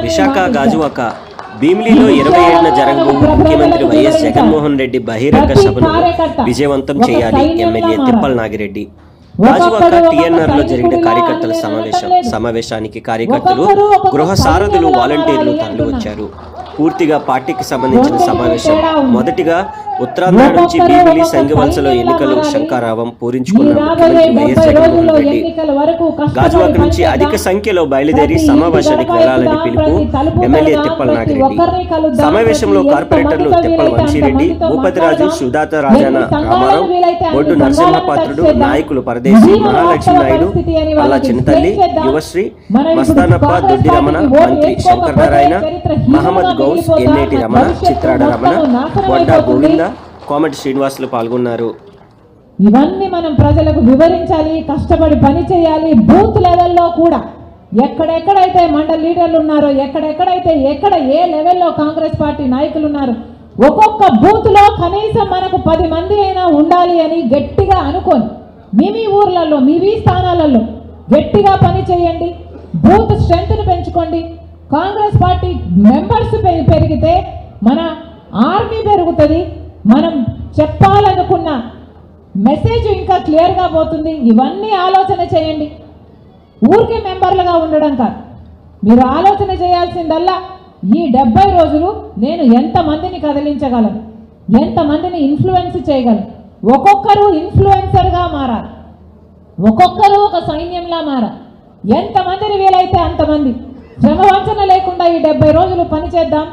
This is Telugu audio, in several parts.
విశాఖ. గాజువాక భీమిలిలో ఇరవై ఏడున జరగబో ముఖ్యమంత్రి వైఎస్ జగన్మోహన్ రెడ్డి బహిరంగ సభను విజయవంతం చేయాలి ఎమ్మెల్యే తిప్పల్ నాగిరెడ్డి. గాజువాక టీఎన్ఆర్లో జరిగిన కార్యకర్తల సమావేశం సమావేశానికి కార్యకర్తలు గృహ సారథులు వాలంటీర్లు తరలి వచ్చారు పూర్తిగా పార్టీకి సంబంధించిన సమావేశం. మొదటిగా ఉత్తరాంధ్ర నుంచి భీమిలి సంఘవలసలో ఎన్నికలు శంకారావం పూరించుకున్న ముఖ్యమంత్రి వైఎస్ జగన్మోహన్ రెడ్డి. గాజువాక నుంచి అధిక సంఖ్యలో బయలుదేరి సమావేశానికి వెళ్ళాలని పిలుపు ఎమ్మెల్యే తిప్పల నాగిరెడ్డి. సమావేశంలో కార్పొరేటర్లు తిప్పల వంశీరెడ్డి భూపతిరాజు సుధాత రాజాన రామారావు బొడ్డు నరసింహపాత్రుడు నాయకులు పరదేశి మహాలక్ష్మి నాయుడు అల్లా చిన్నతల్లి యువశ్రీ మస్తానప్ప దొడ్డి రమణ మంత్రి శంకర్ నారాయణ మహమ్మద్ గౌస్ ఎన్నేటి రమణ చిత్రాడ రమణ బొడ్డ గోవింద కోమటి శ్రీనివాసులు పాల్గొన్నారు. ఇవన్నీ మనం ప్రజలకు వివరించాలి కష్టపడి పని చేయాలి బూత్ లెవెల్లో కూడా. ఎక్కడెక్కడైతే మండల లీడర్లు ఉన్నారో ఎక్కడెక్కడైతే ఎక్కడ ఏ లెవెల్లో కాంగ్రెస్ పార్టీ నాయకులు ఉన్నారో ఒక్కొక్క బూత్లో కనీసం మనకు పది మంది అయినా ఉండాలి అని గట్టిగా అనుకోని. మీ మీ ఊర్లలో మీ మీ స్థానాలలో గట్టిగా పని చేయండి బూత్ స్ట్రెంగ్త్ను పెంచుకోండి కాంగ్రెస్ పార్టీ మెంబర్స్ పె- పెరిగితే మన ఆర్మీ పెరుగుతుంది. మనం చెప్పాలనుకున్న మెసేజ్ ఇంకా క్లియర్గా పోతుంది. ఇవన్నీ ఆలోచన చేయండి. ఊరికే మెంబర్లుగా ఉండడం కాదు. మీరు ఆలోచన చేయాల్సిందల్లా ఈ డెబ్బై రోజులు నేను ఎంతమందిని కదిలించగలను? ఎంతమందిని ఇన్ఫ్లుయెన్స్ చేయగలను? ఒక్కొక్కరు ఇన్ఫ్లుయెన్సర్గా మారాలి. ఒక్కొక్కరు ఒక సైన్యంలా మారాలి. ఎంతమందిని వీలైతే అంతమంది శ్రమవంచన లేకుండా ఈ డెబ్బై రోజులు పనిచేద్దాం.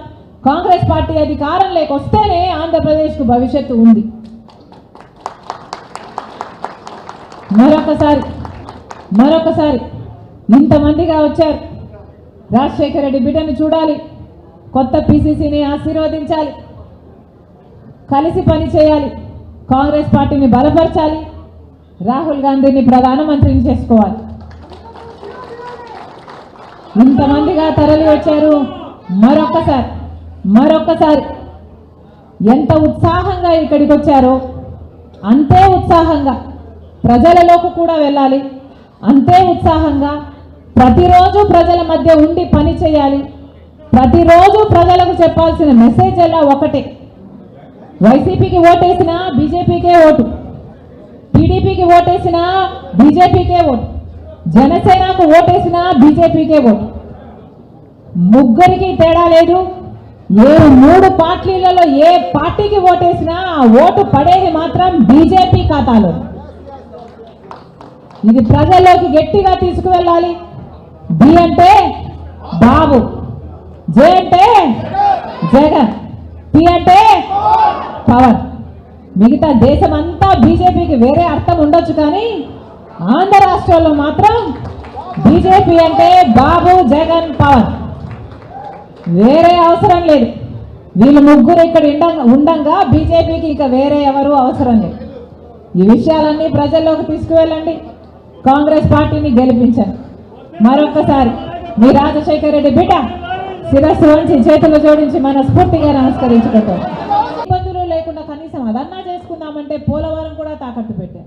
కాంగ్రెస్ పార్టీ అధికారం లేకొస్తేనే ఆంధ్రప్రదేశ్కు భవిష్యత్తు ఉంది. మరొకసారి మరొకసారి ఇంతమందిగా వచ్చారు. రాజశేఖర రెడ్డి బిడ్డను చూడాలి. కొత్త పిసిసిని ఆశీర్వదించాలి. కలిసి పని చేయాలి. కాంగ్రెస్ పార్టీని బలపరచాలి. రాహుల్ గాంధీని ప్రధానమంత్రిని చేసుకోవాలి. ఇంతమందిగా తరలి వచ్చారు. మరొక్కసారి మరొక్కసారి ఎంత ఉత్సాహంగా ఇక్కడికి వచ్చారో అంతే ఉత్సాహంగా ప్రజలలోకి కూడా వెళ్ళాలి. అంతే ఉత్సాహంగా ప్రతిరోజు ప్రజల మధ్య ఉండి పని చేయాలి. ప్రతిరోజు ప్రజలకు చెప్పాల్సిన మెసేజ్ ఎలా ఒకటే. వైసీపీకి ఓటేసినా బీజేపీకే ఓటు. టీడీపీకి ఓటేసినా బీజేపీకే ఓటు. జనసేనకు ఓటేసినా బీజేపీకే ఓటు. ముగ్గురికి తేడా లేదు. ఏ మూడు పార్టీలలో ఏ పార్టీకి ఓటేసినా ఆ ఓటు పడేది మాత్రం బీజేపీ ఖాతాలో. ఇది ప్రజల్లోకి గట్టిగా తీసుకువెళ్ళాలి. బి అంటే బాబు జే అంటే జగన్ పి అంటే పవన్. మిగతా దేశం అంతా బీజేపీకి వేరే అర్థం ఉండొచ్చు కానీ ఆంధ్ర రాష్ట్రంలో మాత్రం బీజేపీ అంటే బాబు జగన్ పవన్. వేరే అవసరం లేదు. వీళ్ళు ముగ్గురు ఇక్కడ ఉండంగా బీజేపీకి ఇక వేరే ఎవరు అవసరం లేదు. ఈ విషయాలన్నీ ప్రజల్లోకి తీసుకువెళ్ళండి. కాంగ్రెస్ పార్టీని గెలిపించండి. మరొకసారి మీ రాజశేఖర రెడ్డి బిడ్డ శిరస్సు వంచి చేతులు జోడించి మన స్ఫూర్తిగా నమస్కరించుకుంటాం. ఇబ్బందులు లేకుండా కనీసం అదన్నా చేసుకుందామంటే పోలవరం కూడా తాకట్టు పెట్టారు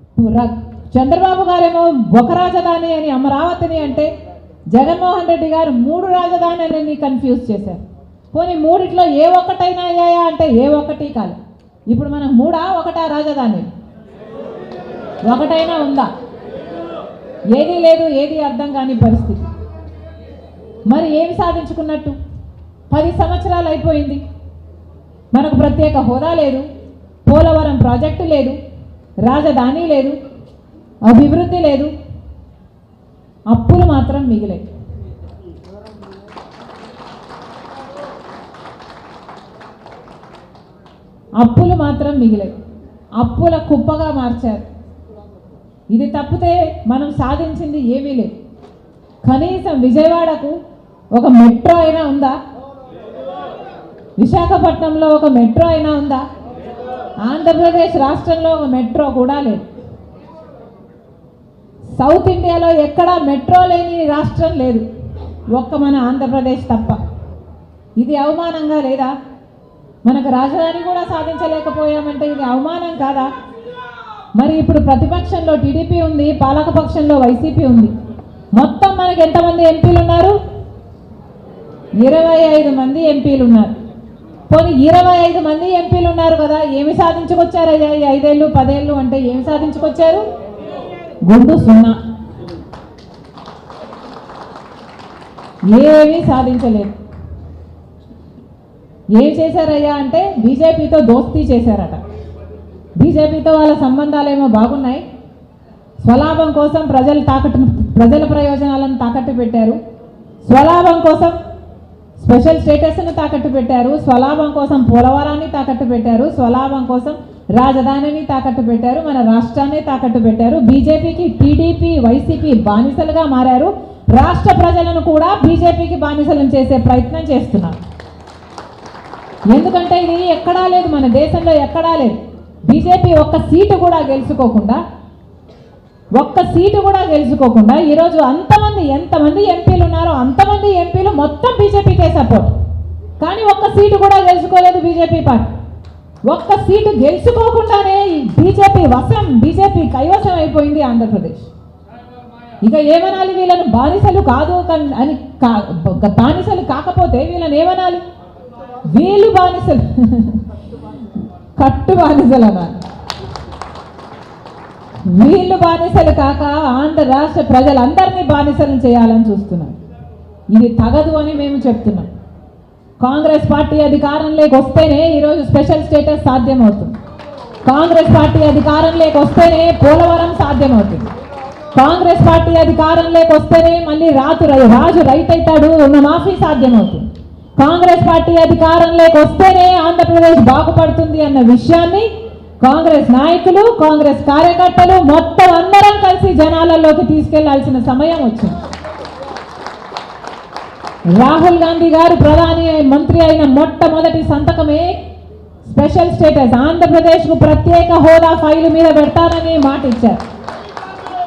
ర- చంద్రబాబు గారేమో ఒక రాజధాని అని అమరావతిని అంటే జగన్మోహన్ రెడ్డి గారు మూడు రాజధానులని కన్ఫ్యూజ్ చేశారు. పోనీ మూడిట్లో ఏ ఒక్కటైనా అయ్యాయా అంటే ఏ ఒక్కటి కాదు. ఇప్పుడు మనం మూడా ఒకటా రాజధాని? ఒకటైనా ఉందా? ఏదీ లేదు ఏది అర్థం కాని పరిస్థితి. మరి ఏమి సాధించుకున్నట్టు? పది సంవత్సరాలు అయిపోయింది. మనకు ప్రత్యేక హోదా లేదు. పోలవరం ప్రాజెక్టు లేదు. రాజధాని లేదు అభివృద్ధి లేదు అప్పులు మాత్రం మిగిలాయి అప్పులు మాత్రం మిగిలాయి అప్పుల కుప్పగా మార్చారు. ఇది తప్పితే మనం సాధించింది ఏమీ లేదు. కనీసం విజయవాడకు ఒక మెట్రో అయినా ఉందా? విశాఖపట్నంలో ఒక మెట్రో అయినా ఉందా? ఆంధ్రప్రదేశ్ రాష్ట్రంలో ఒక మెట్రో కూడా లేదు. సౌత్ ఇండియాలో ఎక్కడా మెట్రో లేని రాష్ట్రం లేదు. ఒక్క మన ఆంధ్రప్రదేశ్ తప్ప. ఇది అవమానంగా లేదా? మనకు రాజధాని కూడా సాధించలేకపోయామంటే ఇది అవమానం కాదా? మరి ఇప్పుడు ప్రతిపక్షంలో టీడీపీ ఉంది పాలకపక్షంలో వైసీపీ ఉంది. మొత్తం మనకు ఎంతమంది ఎంపీలు ఉన్నారు ఇరవై ఐదు మంది ఎంపీలు ఉన్నారు పోనీ ఇరవై ఐదు మంది ఎంపీలు ఉన్నారు కదా ఏమి సాధించుకొచ్చారయ్యా ఈ ఐదేళ్ళు పదేళ్ళు అంటే ఏమి సాధించుకొచ్చారు? గుండు సున్నా. ఏమీ సాధించలేదు. ఏం చేశారయ్యా అంటే బీజేపీతో దోస్తీ చేశారట. బీజేపీతో వాళ్ళ సంబంధాలేమో బాగున్నాయి. స్వలాభం కోసం ప్రజలు తాకట్టు ప్రజల ప్రయోజనాలను తాకట్టు పెట్టారు. స్వలాభం కోసం స్పెషల్ స్టేటస్ను తాకట్టు పెట్టారు. స్వలాభం కోసం పోలవరాన్ని తాకట్టు పెట్టారు. స్వలాభం కోసం రాజధానిని తాకట్టు పెట్టారు. మన రాష్ట్రాన్ని తాకట్టు పెట్టారు. బీజేపీకి టీడీపీ వైసీపీ బానిసలుగా మారారు. రాష్ట్ర ప్రజలను కూడా బీజేపీకి బానిసలను చేసే ప్రయత్నం చేస్తున్నారు. ఎందుకంటే ఇది ఎక్కడా లేదు. మన దేశంలో ఎక్కడా లేదు. బీజేపీ ఒక్క సీటు కూడా గెలుచుకోకుండా ఒక్క సీటు కూడా గెలుచుకోకుండా ఈరోజు అంతమంది ఎంతమంది ఎంపీలు ఉన్నారో అంతమంది ఎంపీలు మొత్తం బీజేపీకే సపోర్ట్. కానీ ఒక్క సీటు కూడా గెలుచుకోలేదు బీజేపీ పార్టీ. ఒక్క సీటు గెలుచుకోకుండానే బీజేపీ వశం బీజేపీ కైవశం అయిపోయింది ఆంధ్రప్రదేశ్. ఇక ఏమనాలి వీళ్ళను? బానిసలు కాదు అని కా- బానిసలు కాకపోతే వీళ్ళని ఏమనాలి? వీళ్ళు బానిసలు. కట్టు బానిసలు అన్నారు వీళ్ళు బానిసలు కాక ఆంధ్ర రాష్ట్ర ప్రజలందరినీ బానిసలను చేయాలని చూస్తున్నారు ఇది తగదు అని మేము చెప్తున్నాం. కాంగ్రెస్ పార్టీ అధికారంలోకి వస్తేనే ఈరోజు స్పెషల్ స్టేటస్ సాధ్యమవుతుంది. కాంగ్రెస్ పార్టీ అధికారంలోకి వస్తేనే పోలవరం సాధ్యమవుతుంది. కాంగ్రెస్ పార్టీ అధికారంలోకి వస్తేనే మళ్ళీ రాతు రై- రాజు రైతు అవుతాడు మాఫీ సాధ్యమవుతుంది. కాంగ్రెస్ పార్టీ అధికారంలోకి వస్తేనే ఆంధ్రప్రదేశ్ బాగుపడుతుంది అన్న విషయాన్ని కాంగ్రెస్ నాయకులు కాంగ్రెస్ కార్యకర్తలు మొత్తం అందరం కలిసి జనాలలోకి తీసుకెళ్ళాల్సిన సమయం వచ్చింది. రాహుల్ గాంధీ గారు ప్రధాని మంత్రి అయిన మొట్టమొదటి సంతకమే స్పెషల్ స్టేటస్. ఆంధ్రప్రదేశ్కు ప్రత్యేక హోదా ఫైలు మీద పెడతానని మాట ఇచ్చారు